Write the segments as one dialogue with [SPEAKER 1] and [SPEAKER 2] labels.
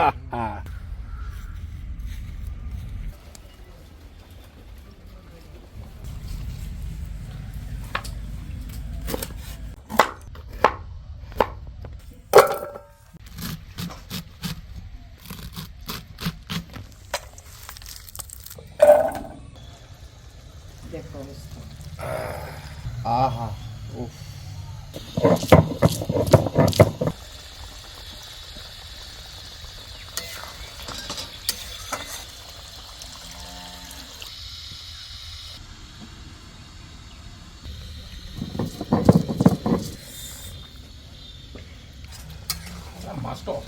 [SPEAKER 1] ha ha.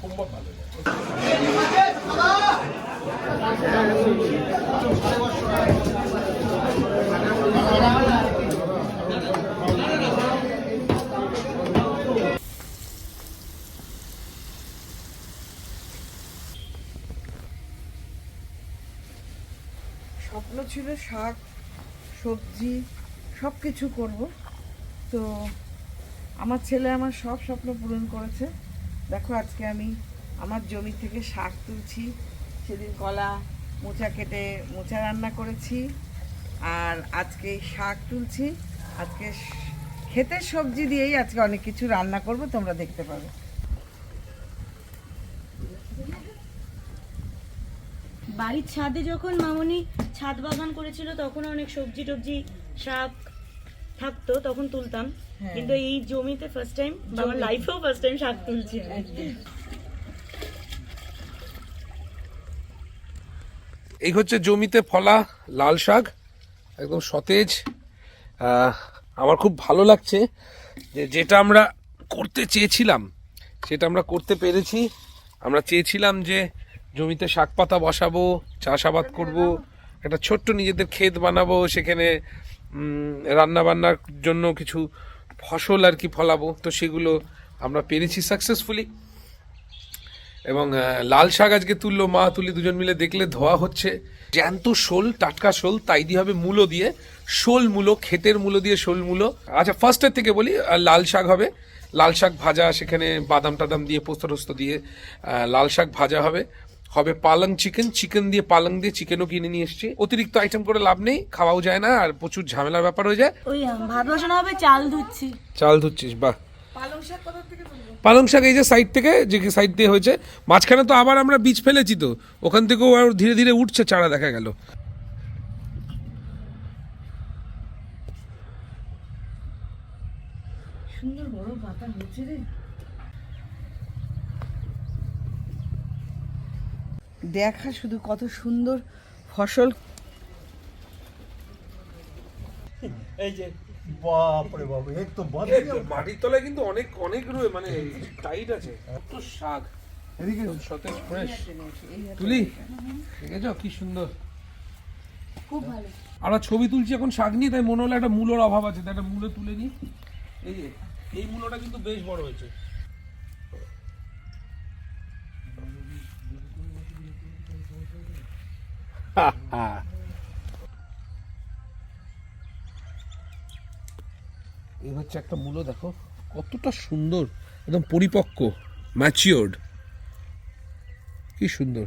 [SPEAKER 2] স্বপ্ন ছিল শাক, সবজি সব কিছু করব। তো আমার ছেলে আমার সব স্বপ্ন পূরণ করেছে। দেখো আজকে আমি আমার জমি থেকে শাক তুলছি, সেদিন কলা মোচা কেটে মোচা রান্না করেছি, আর আজকে শাক তুলছি, আজকে ক্ষেতের সবজি দিয়েই আজকে অনেক কিছু রান্না করব, তোমরা দেখতে পাবে
[SPEAKER 3] বাড়ির ছাদে যখন মামনি ছাদ বাগান করেছিল, তখন অনেক সবজি টবজি, শাক থাকতো, তখন তুলতাম। কিন্তু এই জমিতে ফার্স্ট টাইম আমার লাইফেও ফার্স্ট টাইম শাক তুলছি।
[SPEAKER 1] এই হচ্ছে জমিতে ফলা লাল শাক একদম সতেজ। আমার খুব ভালো লাগছে যে যেটা আমরা করতে চেয়েছিলাম সেটা আমরা করতে পেরেছি। আমরা চেয়েছিলাম যে জমিতে শাক পাতা বসাবো চাষাবাদ করব একটা ছোট্ট নিজেদের ক্ষেত বানাবো সেখানে রান্না বান্নার জন্য কিছু ফসল আর কি ফলাবো, তো সেগুলো আমরা পেরেছি সাকসেসফুলি এবং লাল শাক আজকে তুললো, মা তুলি দুজন মিলে দেখলে ধোয়া হচ্ছে। জ্যান্ত শোল, টাটকা শোল, তাই দিয়ে হবে মূলো দিয়ে। শোল মূলো, ক্ষেতের মূলো দিয়ে শোল মূলো। আচ্ছা ফার্স্টের থেকে বলি লাল শাক হবে। লাল শাক ভাজা, সেখানে বাদাম টাদাম দিয়ে পোস্ত টোস্ত দিয়ে লাল শাক ভাজা হবে। হবে পালং চিকেন চিকেন দিয়ে পালং দিয়ে চিকেনও কিনে নিয়ে এসেছি। অতিরিক্ত আইটেম করে লাভ নেই খাওয়াও যায় না আর প্রচুর ঝামেলার ব্যাপার হয়ে যায়।
[SPEAKER 3] ওই ভাত বসানো হবে চাল ধুচ্ছি।
[SPEAKER 1] চাল ধুচ্ছিস বাহ।
[SPEAKER 2] পালং শাক কোথা থেকে তুলবো?
[SPEAKER 1] পালং শাক এই যে সাইড থেকে যে সাইড দিয়ে হয়েছে মাঝখানে তো আবার আমরা বীজ ফেলেছি তো ওখান থেকেও আর ধীরে ধীরে উঠছে চারা দেখা গেল।
[SPEAKER 2] সুন্দর বড় পাতা হচ্ছে রে। দেখা শুধু কত সুন্দর ফসল।
[SPEAKER 4] এই যে বাপরে বাপ এক তো বাদ
[SPEAKER 1] মাটির তলায় কিন্তু অনেক অনেক রয়ে মানে টাইট আছে কত শাক। এদিকে সতেজ ফ্রেশ তুলি দেখেছ? কি সুন্দর।
[SPEAKER 3] খুব ভালো।
[SPEAKER 1] আমরা ছবি তুলছি এখন শাক নিয়ে তাই মনে হলো একটা মূলোর অভাব আছে তাই একটা মূলো তুলে নিই। এই যে এই মূলোটা কিন্তু বেশ বড় হয়েছে। এই হচ্ছে একটা দেখো। কতটা সুন্দর, একদম পরিপক্ক ম্যাচিওর্ড কি সুন্দর।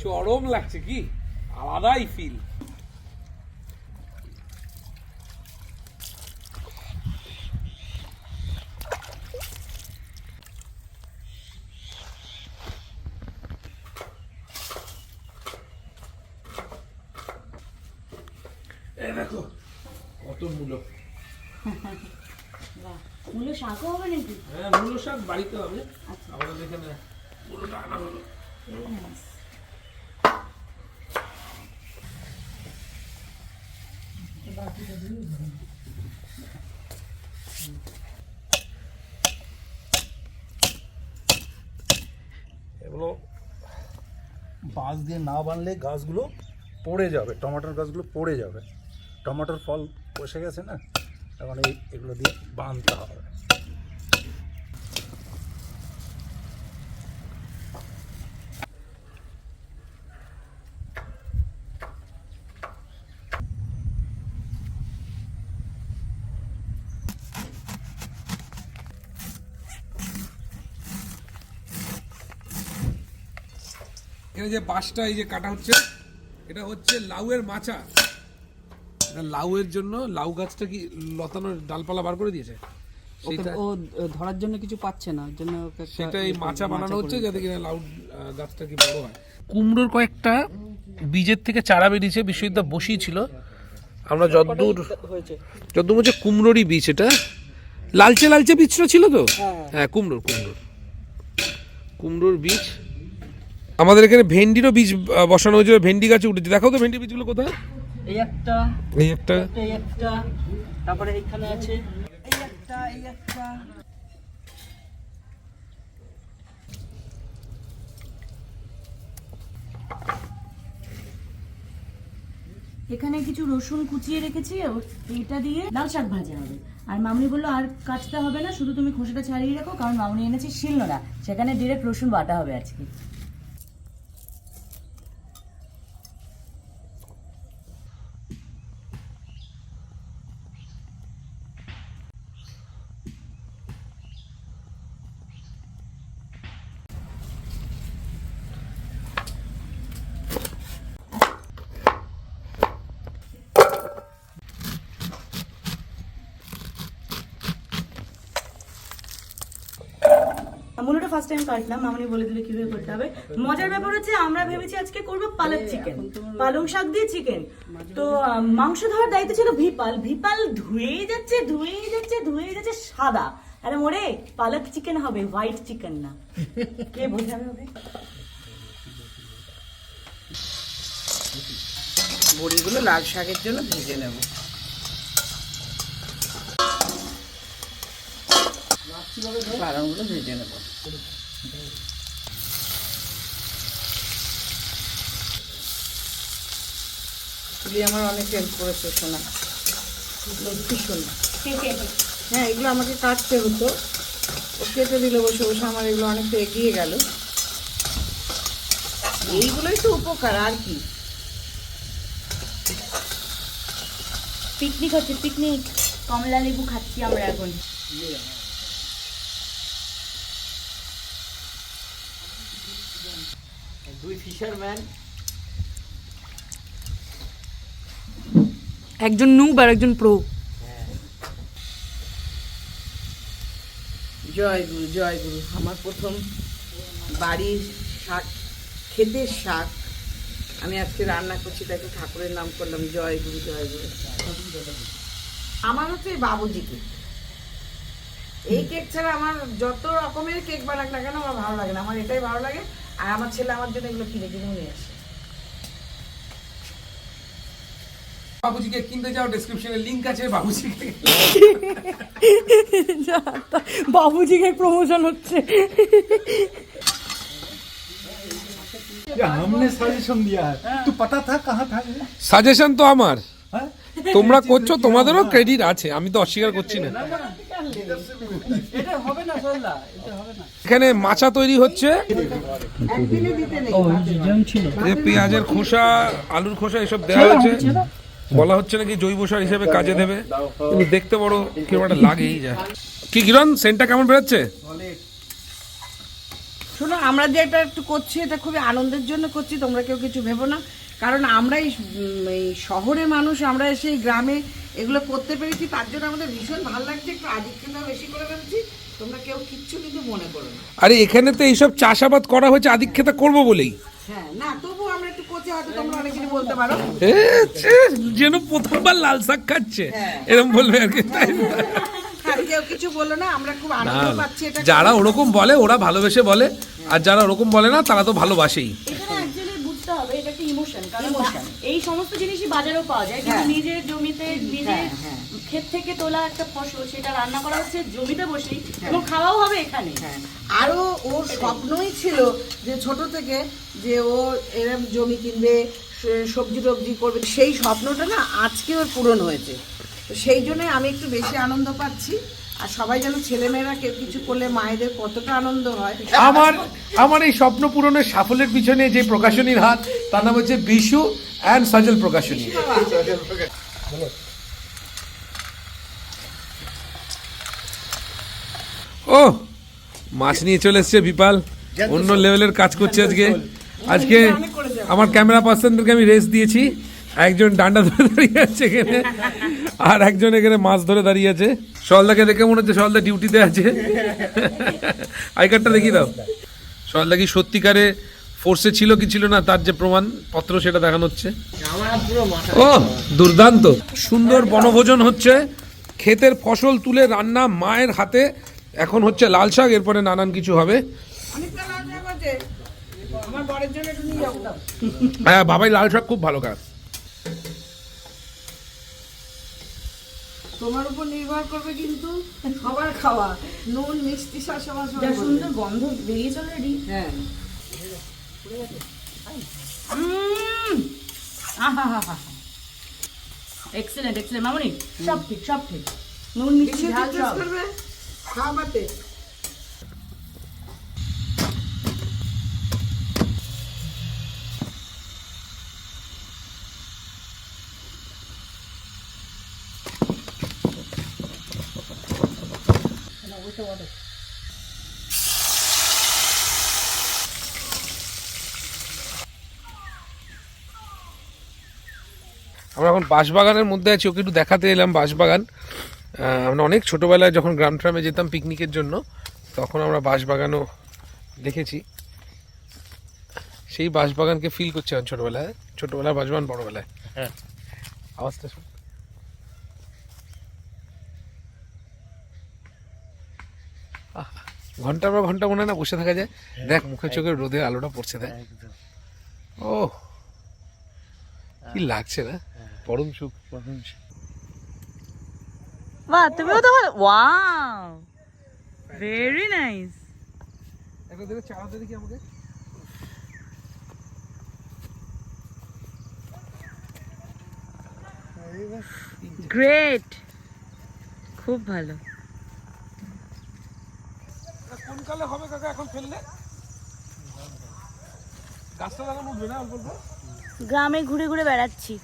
[SPEAKER 1] চরম লাগছে কি? আলাদাই ফিল এই দেখো কত মূলো
[SPEAKER 3] মূলো শাকও হবে নাকি?
[SPEAKER 1] হ্যাঁ মূলো শাক বাড়িতে হবে। আমাদের এখানে মূলোটা আনা হলো।
[SPEAKER 4] এগুলো বাঁশ দিয়ে না বানলে গাছগুলো পড়ে যাবে টমেটোর গাছগুলো পড়ে যাবে। টমেটোর ফল বসে গেছে না? এগুলো দিয়ে বাঁধতে হবে।
[SPEAKER 1] এখানে যে বাঁশটা, এই যে কাটা হচ্ছে, এটা হচ্ছে লাউয়ের মাচা। লাউয়ের জন্য লাউ গাছটা কি লতানোর ডালপালা বার করে দিয়েছে? সেটা
[SPEAKER 5] ও ধরার জন্য কিছু পাচ্ছে না ওর জন্য ওকে
[SPEAKER 1] সেটা এই
[SPEAKER 5] ইয়ে
[SPEAKER 1] মাচা বানানো হচ্ছে যাতে কিনা লাউ গাছটা কি বড় হয়। কুমড়োর কয়েকটা বীজের থেকে চারা বেরিয়েছে বিশ্ববিদ্যা বসিয়েছিল। আমরা যতদূর
[SPEAKER 5] হয়েছে?
[SPEAKER 1] যতদূর হচ্ছে কুমড়োরই বীজ এটা। লালচে লালচে বীজটা ছিল তো? হ্যাঁ। কুমড়োর কুমড়োর। কুমড়োর বীজ। আমাদের এখানে ভেন্ডিরও বীজ বসানো হয়েছিল ভেন্ডি গাছে উঠেছে। দেখাও তো ভেন্ডি বীজগুলো কোথায়?
[SPEAKER 5] এই একটা
[SPEAKER 1] এই একটা।
[SPEAKER 5] এই একটা তারপরে এখানে আছে
[SPEAKER 2] এই একটা এই একটা।
[SPEAKER 3] এখানে কিছু রসুন কুচিয়ে রেখেছি ও- এটা দিয়ে লাল শাক ভাজা হবে। আর মামনি বলল আর কাটতে হবে না শুধু তুমি খোসাটা ছাড়িয়ে রাখো কারণ মামনি এনেছে শিলনোড়া সেখানে ডিরেক্ট রসুন বাটা হবে আজকে। মূলটা ফার্স্ট টাইম কাটলাম মামনি বলে দিলে কীভাবে করতে হবে। মজার ব্যাপার হচ্ছে আমরা ভেবেছি আজকে করব পালক চিকেন পালং শাক দিয়ে চিকেন তো মাংস ধোয়ার দায়িত্ব ছিল ভিপাল। ভিপাল ধুয়েই যাচ্ছে ধুয়েই যাচ্ছে ধুয়েই যাচ্ছে সাদা। আরে মোরে পালক চিকেন হবে হোয়াইট চিকেন না। কে বোঝাবে হবে
[SPEAKER 2] বড়িগুলো লাল শাকের জন্য ভেজে নেব। পালংগুলো ভেজে নেব। আমার অনেক হেল্প করেছে শোনা লক্ষ্মী হ্যাঁ এগুলো আমাকে কাটতে হতো। ও কেটে দিল বসে বসে আমার এগুলো অনেকটা এগিয়ে গেল। এইগুলোই তো উপকার আর কি।
[SPEAKER 3] পিকনিক হচ্ছে পিকনিক। কমলা লেবু খাচ্ছি আমরা এখন।
[SPEAKER 5] ফিশারম্যান
[SPEAKER 6] একজন নুব আর একজন প্রো
[SPEAKER 2] জয় গুরু জয় গুরু। আমার প্রথম বাড়ির শাক ক্ষেতের শাক। আমি আজকে রান্না করছি তাই ঠাকুরের নাম করলাম জয় গুরু জয় গুরু। আমার হচ্ছে বাবুজি কেক এই কেক ছাড়া আমার যত রকমের কেক বানাক না কেন আমার ভালো লাগে না। আমার এটাই ভালো লাগে। আর আমার ছেলে আমার জন্য এগুলো কিনে কিনেও নিয়ে আসে
[SPEAKER 1] বাবুজিকে কিনতে যাও ডেসক্রিপশনে লিংক আছে বাবুজিকে
[SPEAKER 6] বাবুজিকে প্রমোশন হচ্ছে
[SPEAKER 4] ये हमने सजेशन दिया है तू पता था कहाँ था ये?
[SPEAKER 1] সাজেশন তো আমার
[SPEAKER 4] हाँ?
[SPEAKER 1] তোমরা করছো তোমাদেরও ক্রেডিট আছে আমি তো অস্বীকার করছি না
[SPEAKER 5] এটা হবে না সোল্লা এটা হবে না
[SPEAKER 1] এখানে মাচা তৈরি হচ্ছে।
[SPEAKER 2] একদিনে দিতে নেই
[SPEAKER 5] ও যেমন ছিল
[SPEAKER 1] যে পেঁয়াজের খোসা আলুর খোসা এসব দেওয়া হয়েছে। বলা হচ্ছে নাকি জৈব সার হিসেবে কাজে দেবে। কিন্তু দেখতে বড় কীরকম একটা লাগেই যায়। কি কিরণ সেন্টটা কেমন বেরোচ্ছে?
[SPEAKER 2] শোনো আমরা যে এটা একটু করছি এটা খুবই আনন্দের জন্য করছি তোমরা কেউ কিছু ভেবো না। কারণ আমরা এই শহরে মানুষ আমরা এসে এই গ্রামে এগুলো করতে পেরেছি তার জন্য আমাদের ভীষণ ভালো লাগছে। একটু আদিক্ষেতা বেশি করে ফেলছি। তোমরা কেউ কিচ্ছু কিন্তু মনে করো না
[SPEAKER 1] আরে এখানে তো এইসব চাষাবাদ করা হয়েছে আদিক্ষেতা করব বলেই
[SPEAKER 2] হ্যাঁ না তবু আমরা একটু করছি হয়তো তোমরা অনেক কিছু বলতে পারো
[SPEAKER 1] যেন প্রথমবার লাল শাক খাচ্ছে এরকম বলবে আর কি তাই না?
[SPEAKER 2] আর কেউ কিছু বলল না আমরা খুব
[SPEAKER 1] না
[SPEAKER 2] আনন্দ
[SPEAKER 1] না।
[SPEAKER 2] পাচ্ছি এটা
[SPEAKER 1] যারা ওরকম বলে ওরা ভালোবেসে বলে আর যারা ওরকম বলে না তারা তো ভালোবাসেই
[SPEAKER 3] এখানে অ্যাকচুয়ালি বুঝতে হবে এটা একটা ইমোশন কারণ
[SPEAKER 2] Emotion.
[SPEAKER 3] এই সমস্ত জিনিসই বাজারেও পাওয়া যায়
[SPEAKER 2] হ্যাঁ।
[SPEAKER 3] নিজের জমিতে নিজের
[SPEAKER 2] হ্যাঁ, হ্যাঁ।
[SPEAKER 3] ক্ষেত থেকে তোলা একটা ফসল সেটা রান্না করা হচ্ছে জমিতে বসেই এবং খাওয়াও হবে এখানে।
[SPEAKER 2] হ্যাঁ আরও ওর স্বপ্নই ছিল যে ছোট থেকে যে ও এরম জমি কিনবে সে- সবজি টবজি করবে সেই স্বপ্নটা না আজকে ওর পূরণ হয়েছে। তো সেই জন্য আমি একটু বেশি আনন্দ পাচ্ছি। আর সবাই যেন ছেলেমেয়েরা কেউ কিছু করলে মায়েদের কতটা আনন্দ হয়।
[SPEAKER 1] আমার আমার এই স্বপ্ন পূরণের সাফল্যের পিছনে যে প্রকাশনীর হাত তার নাম হচ্ছে বিশু অ্যান্ড সজল প্রকাশনী। ও, মাছ নিয়ে চলে এসছে বিপাল। অন্য লেভেলের কাজ করছে আজকে। আজকে আমার ক্যামেরা পার্সনদেরকে আমি রেস্ট দিয়েছি। একজন ডান্ডা ধরে দাঁড়িয়ে আছে এখানে, আর একজন এখানে মাছ ধরে দাঁড়িয়ে আছে। সলদাকে দেখে মনে হচ্ছে সলদা ডিউটিতে আছে। আই কার্ডটা দেখিয়ে দাও। সলদা কি সত্যিকারে ফোর্সে ছিল কি ছিল না, তার যে প্রমাণ পত্র সেটা দেখানো হচ্ছে। ও, দুর্দান্ত। সুন্দর বনভোজন হচ্ছে। ক্ষেতের ফসল তুলে রান্না মায়ের হাতে। এখন হচ্ছে লাল শাক এরপরে নানান কিছু হবে। হ্যাঁ বাবাই লাল শাক খুব ভালো খায়।
[SPEAKER 2] তোমার উপর নির্ভর করবে কিন্তু সবার খাওয়া। নুন মিষ্টি সব সবার
[SPEAKER 3] যা সুন্দর গন্ধ বেরিয়েছে অলরেডি
[SPEAKER 2] হ্যাঁ।
[SPEAKER 3] এক্সেলেন্ট এক্সেলেন্ট মামনি সব ঠিক সব ঠিক। নুন মিষ্টি ঝাল
[SPEAKER 2] টেস্ট
[SPEAKER 1] আমরা এখন বাঁশবাগানের মধ্যে আছি ওকে একটু দেখাতে এলাম বাঁশবাগান। আমরা অনেক ছোটোবেলায় যখন গ্রাম ট্রামে যেতাম পিকনিকের জন্য তখন আমরা বাঁশবাগানও দেখেছি। সেই বাঁশবাগানকে ফিল করছি এখন ছোটোবেলায়। ছোটবেলায় বাঁশবাগান বড়বেলায়। হ্যাঁ। আওয়াজটা শুন। আহ, ঘণ্টার পর ঘণ্টা মনে হয় না বসে থাকা যায়? দেখ মুখে চোখে রোদের আলোটা পড়ছে দেখ। ও কি লাগছে না? পরম সুখ পরম সুখ।
[SPEAKER 6] বাহ তুমিও তো ভালো ওয়াও ভেরি নাইস
[SPEAKER 1] একবার দেখে চালাতে দেখি আমাকে।
[SPEAKER 6] গ্রেট খুব ভালো।
[SPEAKER 1] কোন কালে হবে কাকা এখন ফেললে? গাছটা লাগানো উঠবে না অল্প অল্প
[SPEAKER 3] গ্রামে ঘুরে ঘুরে বেড়াচ্ছি।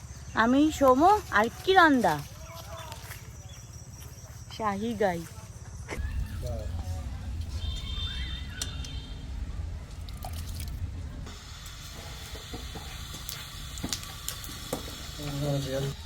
[SPEAKER 3] আমি সোমো আর शाही गाई Yeah.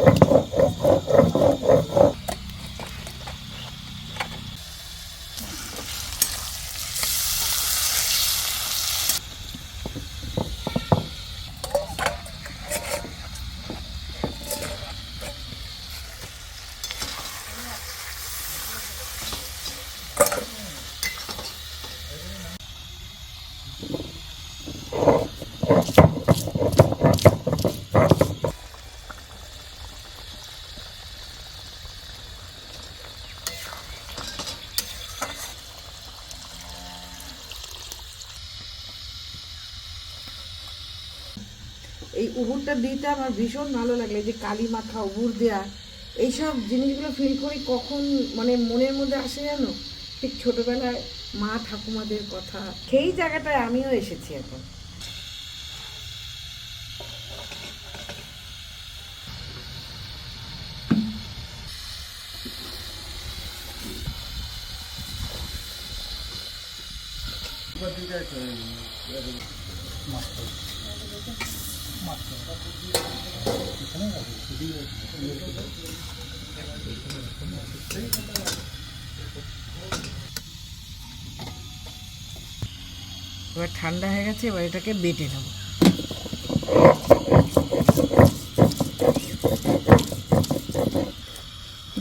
[SPEAKER 2] এই উবুরটা দিতে আমার ভীষণ ভালো লাগলে যে কালী মাখা উবুর দেয়া, এইসব জিনিসগুলো ফিল করি কখন মানে মনের মধ্যে আসে জানো? ঠিক ছোটবেলায় মা ঠাকুমাদের কথা। সেই জায়গাটায় আমিও এসেছি এখন। এবার ঠান্ডা হয়ে গেছে, এবার এটাকে বেটে নেব।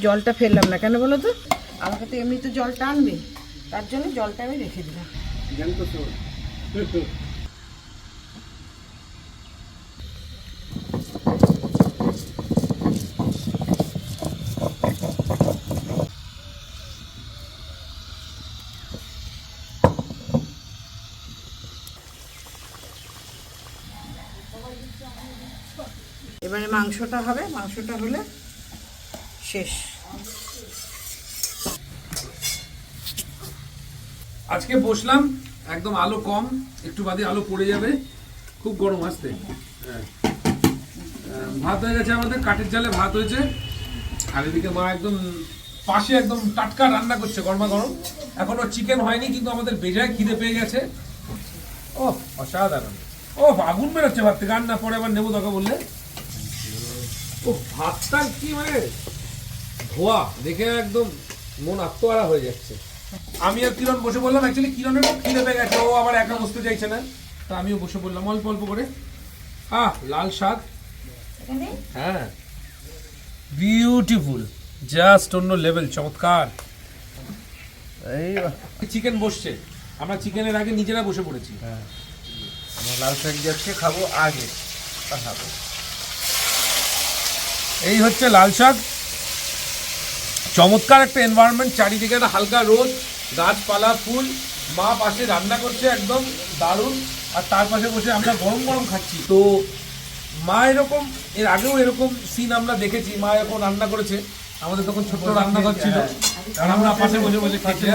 [SPEAKER 2] জলটা ফেললাম না কেন বলো তো? আমাকে তো এমনিতে জল টানবে তার জন্য জলটা আমি রেখে দিলাম এবারে মাংসটা হবে, মাংসটা হলে শেষ।
[SPEAKER 1] আজকে বসলাম, একদম আলো কম, একটু বাদে আলো পড়ে যাবে, খুব গরম আসতে। হ্যাঁ। ভাত হয়ে গেছে আমাদের, কাঠের জালে ভাত হয়েছে। আর এদিকে মা একদম পাশে একদম টাটকা রান্না করছে গরমা গরম। এখনও চিকেন হয়নি, কিন্তু আমাদের বেজায় খিদে পেয়ে গেছে। ও অসাধারণ। ও আগুন বেরোচ্ছে ভাত থেকে রান্না পরে আবার নেব তোকে বললে। ও ভাতটা কি মানে ধোয়া দেখে একদম মন আত্মহারা হয়ে যাচ্ছে। আমি আর কিরণ বসে বললাম অ্যাকচুয়ালি কিরণের খিদে পেয়ে গেছে ও আবার একা বসতে চাইছে না। তা আমিও বসে বললাম অল্প অল্প করে। আহ লাল শাক। হ্যাঁ। বিউটিফুল জাস্ট অন্য লেভেল চমৎকার।
[SPEAKER 7] এই
[SPEAKER 1] চিকেন বসছে। আমরা চিকেনের আগে নিজেরা বসে পড়েছি।
[SPEAKER 7] আমরা লাল শাক যাচ্ছে খাব আগে। খাব।
[SPEAKER 1] এই হচ্ছে লাল শাক। চমৎকার একটা এনভায়রনমেন্ট চারিদিকে একটা হালকা রোদ গাছপালা ফুল মা পাশে রান্না করছে একদম দারুণ। আর তার পাশে বসে আমরা গরম গরম খাচ্ছি। তো মা এরকম এর আগেও এরকম সিন আমরা দেখেছি। মা এরকম রান্না করেছে। আমাদের তখন ছোট্ট রান্নাঘর ছিল। আর আমরা পাশে বসে বসে খাচ্ছি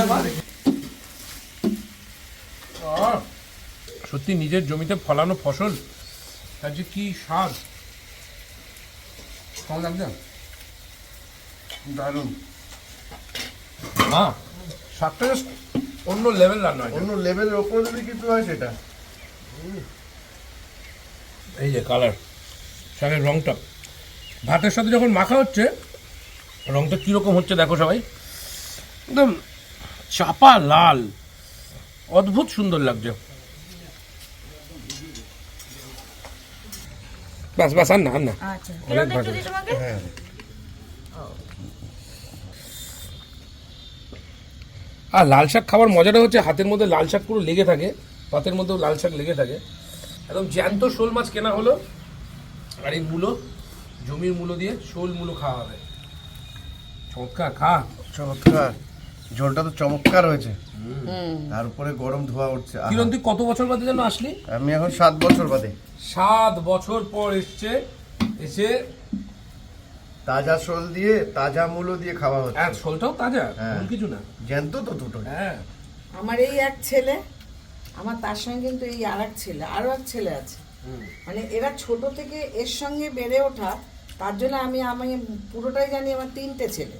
[SPEAKER 1] সত্যি নিজের জমিতে ফলানো ফসল তার যে কি স্বাদ। কেমন লাগছে
[SPEAKER 7] দারুণ।
[SPEAKER 1] মা? শাকটা অন্য লেভেল রান্না হয়েছে
[SPEAKER 7] অন্য লেভেলের ওপরে যদি কিছু হয় সেটা।
[SPEAKER 1] এই যে কালার শাকের রংটা। ভাতের সাথে যখন মাখা হচ্ছে রংটা কীরকম হচ্ছে দেখো সবাই। একদম চাপা লাল অদ্ভুত সুন্দর লাগছে। বাস বাস আর না আর না।
[SPEAKER 3] আচ্ছা। তোমাকে
[SPEAKER 1] আর লাল শাক খাওয়ার মজাটা হচ্ছে হাতের মধ্যে লাল শাক পুরো লেগে থাকে পাতের মধ্যেও লাল শাক লেগে থাকে। একদম জ্যান্ত শোল মাছ কেনা হলো আর এই মূলো জমির মূলো দিয়ে শোল মূলো খাওয়া হবে। চমৎকার খা।
[SPEAKER 7] চমৎকার। ঝোলটা তো চমৎকার হয়েছে। তার উপরে গরম ধোয়া উঠছে।
[SPEAKER 1] কিরণ তুই কত বছর বাদে যেন আসলি?
[SPEAKER 7] আমি এখন সাত বছর বাদে।
[SPEAKER 1] সাত বছর পর এসছে এসে
[SPEAKER 7] তাজা শোল দিয়ে তাজা মূলো দিয়ে খাওয়া হচ্ছে।
[SPEAKER 1] হ্যাঁ শোলটাও তাজা
[SPEAKER 7] হ্যাঁ।
[SPEAKER 1] কিছু না।
[SPEAKER 7] জ্যান্ত তো দুটো
[SPEAKER 1] হ্যাঁ।
[SPEAKER 2] আমার এই এক ছেলে আমার তার সঙ্গে কিন্তু এই আর এক ছেলে আরও এক ছেলে আছে। মানে এরা ছোট থেকে এর সঙ্গে বেড়ে ওঠা তার জন্য আমি আমি পুরোটাই জানি আমার তিনটে ছেলে।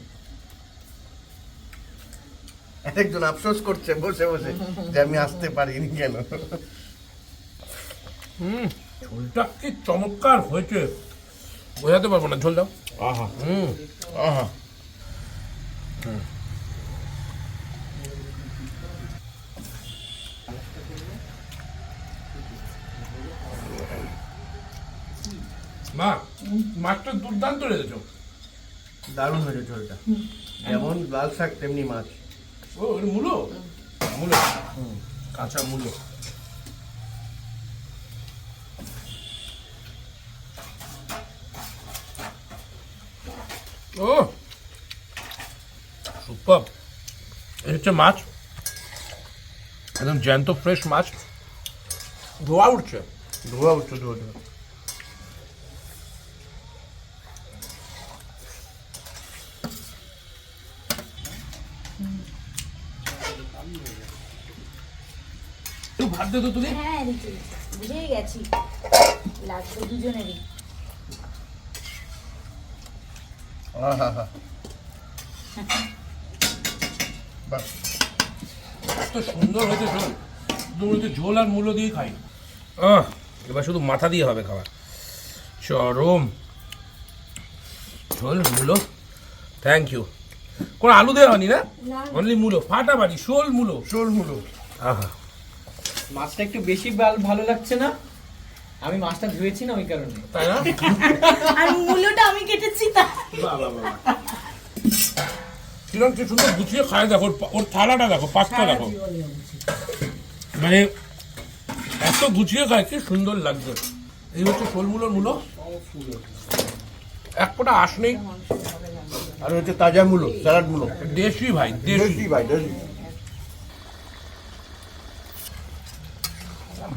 [SPEAKER 7] একজন আফসোস করছে বসে বসে যে আমি আসতে পারিনি কেন?
[SPEAKER 1] হুম ঝোলটা কি চমৎকার হয়েছে। বোঝাতে পারব না ঝোল দাও।
[SPEAKER 7] আহা।
[SPEAKER 1] হুম।
[SPEAKER 7] আহা।
[SPEAKER 1] মা মাছটা দুর্দান্ত রেখেছো
[SPEAKER 7] দারুণ হয়েছে ঝোলটা। যেমন লাল শাক তেমনি মাছ।
[SPEAKER 1] ও মূলো? মূলো। কাঁচা মূলো। ও সুপার। হচ্ছে মাছ। একদম জ্যান্ত ফ্রেশ মাছ। ধোয়া উঠছে।
[SPEAKER 7] ধোয়া উঠছে ধোয়া ধোয়া
[SPEAKER 1] একটু ভাত দে তো তুমি।
[SPEAKER 8] হ্যাঁ দিদি বুঝেই গেছি। লাগবে দুজনেরই।
[SPEAKER 7] আহা হা
[SPEAKER 1] এত সুন্দর হয়েছে ঝোল আর মূলো দিয়ে খাই। আহ, এবার শুধু মাথা দিয়ে হবে খাবার। চরম। ঝোল মূলো থ্যাংক ইউ কোনো আলু দেওয়া হয়নি না? অনলি মূলো ফাটাফাটি শোল মূলো
[SPEAKER 7] শোল মূলো
[SPEAKER 1] আহা।
[SPEAKER 5] মাছটা একটু বেশি ভাল- ভালো লাগছে না। আমি মাছটা ধুয়েছি না ওই কারণে।
[SPEAKER 1] তাই না?
[SPEAKER 3] আর মূল্যটা আমি কেটেছি তা।
[SPEAKER 1] বাহ। কি সুন্দর গুছিয়ে খায় দেখো ওর থালাটা দেখো পাঁচটা দেখো। মানে এত গুছিয়ে খায় কি সুন্দর লাগছে। এই হচ্ছে শোল মূলোর মূলো। এক ফোঁটা আশ নেই।
[SPEAKER 7] আর হচ্ছে তাজা মূলো স্যালাড মূলো।
[SPEAKER 1] দেশি ভাই দেশি।
[SPEAKER 7] দেশি ভাই দেশি।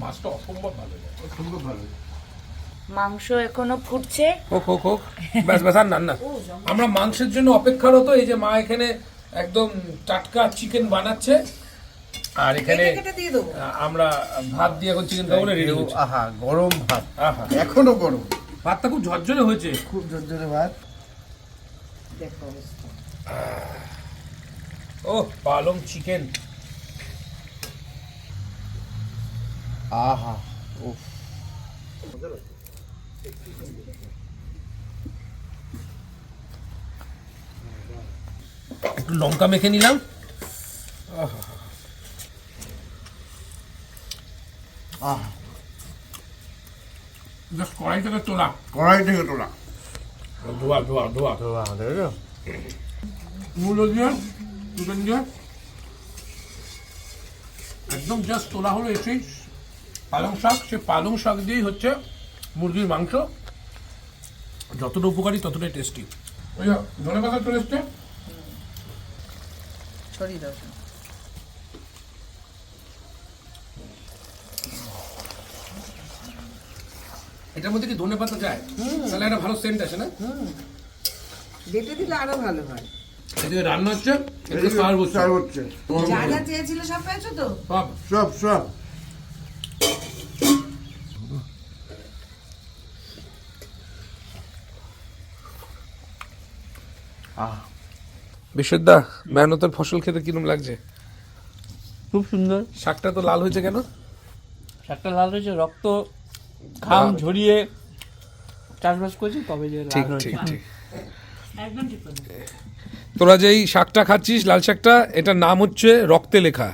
[SPEAKER 1] মাছটা অসম্ভব ভালো
[SPEAKER 7] খুব ভালো
[SPEAKER 6] মাংস এখনও ফুটছে।
[SPEAKER 1] হোক হোক হোক। ব্যাস ব্যাস আর না না। আমরা মাংসের জন্য অপেক্ষারত এই যে মা এখানে একদম টাটকা চিকেন বানাচ্ছে। আর এখানে
[SPEAKER 2] কেটে কেটে দিয়ে দেবো।
[SPEAKER 1] আহ, আমরা ভাত দিয়ে এখন চিকেন খাব রেডি
[SPEAKER 7] আহা গরম ভাত।
[SPEAKER 1] আহা।
[SPEAKER 7] এখনও গরম।
[SPEAKER 1] ভাতটা খুব ঝরঝরে হয়েছে।
[SPEAKER 7] খুব ঝরঝরে ভাত।
[SPEAKER 2] দেখো
[SPEAKER 1] ও পালং চিকেন
[SPEAKER 7] আহা উফ
[SPEAKER 1] একটু লঙ্কা মেখে নিলাম।
[SPEAKER 7] আহা।
[SPEAKER 1] জাস্ট কড়াই থেকে তোলা।
[SPEAKER 7] কড়াই থেকে তোলা।
[SPEAKER 1] ধোয়া ধোয়া ধোয়া।
[SPEAKER 7] তো দেখো
[SPEAKER 1] মূলো দিয়ে চিকেন দিয়ে। একদম জাস্ট তোলা হলো এসেই। পালং শাক সে পালং শাক দিয়েই হচ্ছে মুরগির মাংস। যতটা উপকারী ততটাই টেস্টি ওই ধনে পাতা চলে এসছে?
[SPEAKER 2] ছড়িয়ে দাও
[SPEAKER 1] এটার মধ্যে কি ধনে পাতা যায়? তাহলে একটা ভালো সেন্ট আসে না?
[SPEAKER 2] বেটে দিলে আরও ভালো হয়।
[SPEAKER 1] এদিকে রান্না হচ্ছে এদিকে সার্ভ হচ্ছে।
[SPEAKER 2] যা যা চেয়েছিল সব পেয়েছ তো?
[SPEAKER 1] সব।
[SPEAKER 7] সব সব। আহ
[SPEAKER 1] বিশ্বদা মেহনতের ফসল খেতে কিরম লাগছে?
[SPEAKER 5] খুব সুন্দর।
[SPEAKER 1] শাকটা তো লাল হয়েছে কেন?
[SPEAKER 5] শাকটা লাল হয়েছে রক্ত ঘাম ঝরিয়ে চাষবাস করেছি তবে যে
[SPEAKER 1] ঠিক ঠিক ঠিক।
[SPEAKER 3] একদম ঠিক কথা।
[SPEAKER 1] তোরা যে এই শাকটা খাচ্ছিস লাল শাকটা এটার নাম হচ্ছে রক্তে লেখা।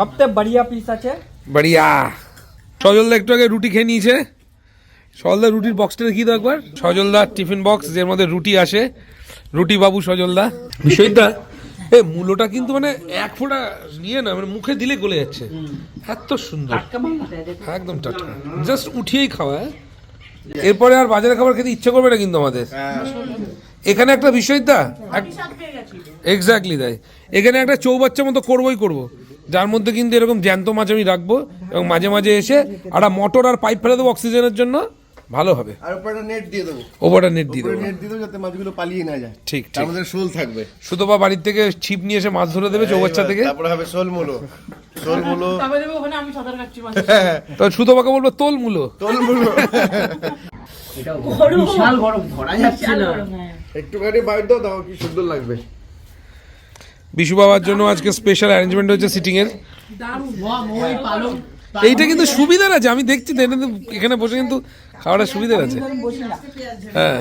[SPEAKER 5] সবথেকে বাড়িয়া পিস আছে।
[SPEAKER 1] বাড়িয়া। সজলদা একটু আগে রুটি খেয়ে নিয়েছে। সজলদা রুটির বক্সটা দাও একবার। সজলদা টিফিন বক্স যের মধ্যে রুটি আসে। রুটি বাবু সজলদা। বিষয়টা এ মূলোটা কিন্তু মানে এক ফোঁটা নিয়ে না মানে মুখে দিলে গলে যাচ্ছে। এত সুন্দর। একদম টাটকা। জাস্ট উঠিয়েই খাওয়া হ্যাঁ? এরপরে আর বাজারে খাবার খেতে ইচ্ছে করবে না কিন্তু আমাদের। এখানে একটা বিষয়টা এক্স্যাক্টলি তাই। এখানে একটা চৌবাচ্চা মতো করবোই করব। যার মধ্যে কিন্তু এরকম জ্যান্ত মাছ আমি রাখব এবং মাঝে মাঝে এসে একটা মোটর আর পাইপ ফেলে দেবো অক্সিজেনের জন্য ভালো হবে।
[SPEAKER 7] আর উপরে নেট দিয়ে দেবো।
[SPEAKER 1] ওপরটা নেট দিয়ে দেবো।
[SPEAKER 7] নেট দিয়ে দেবো যাতে মাছগুলো পালিয়ে না যায়।
[SPEAKER 1] ঠিক ঠিক।
[SPEAKER 7] মধ্যে শোল থাকবে।
[SPEAKER 1] সুতোপা বাড়ির থেকে ছিপ নিয়ে এসে মাছ ধরে দেবে চৌবাচ্চা থেকে।
[SPEAKER 7] তারপরে হবে শোল মুলো শোল মুলো
[SPEAKER 3] ওখানে আমি সাঁতার কাটছি
[SPEAKER 1] তো সুতোপাকে বলব তোল মূলো
[SPEAKER 7] শোল মুলো
[SPEAKER 5] বিশাল গরম ধরা যাচ্ছে না।
[SPEAKER 7] একটুখানি বাইর দাও দাও কি সুন্দর লাগবে।
[SPEAKER 1] বিশু বাবার জন্য আজকে স্পেশাল অ্যারেঞ্জমেন্ট হয়েছে সিটিং এর এইটা কিন্তু সুবিধার আছে, আমি দেখছি এখানে বসে কিন্তু খাওয়াটা সুবিধার আছে। হ্যাঁ।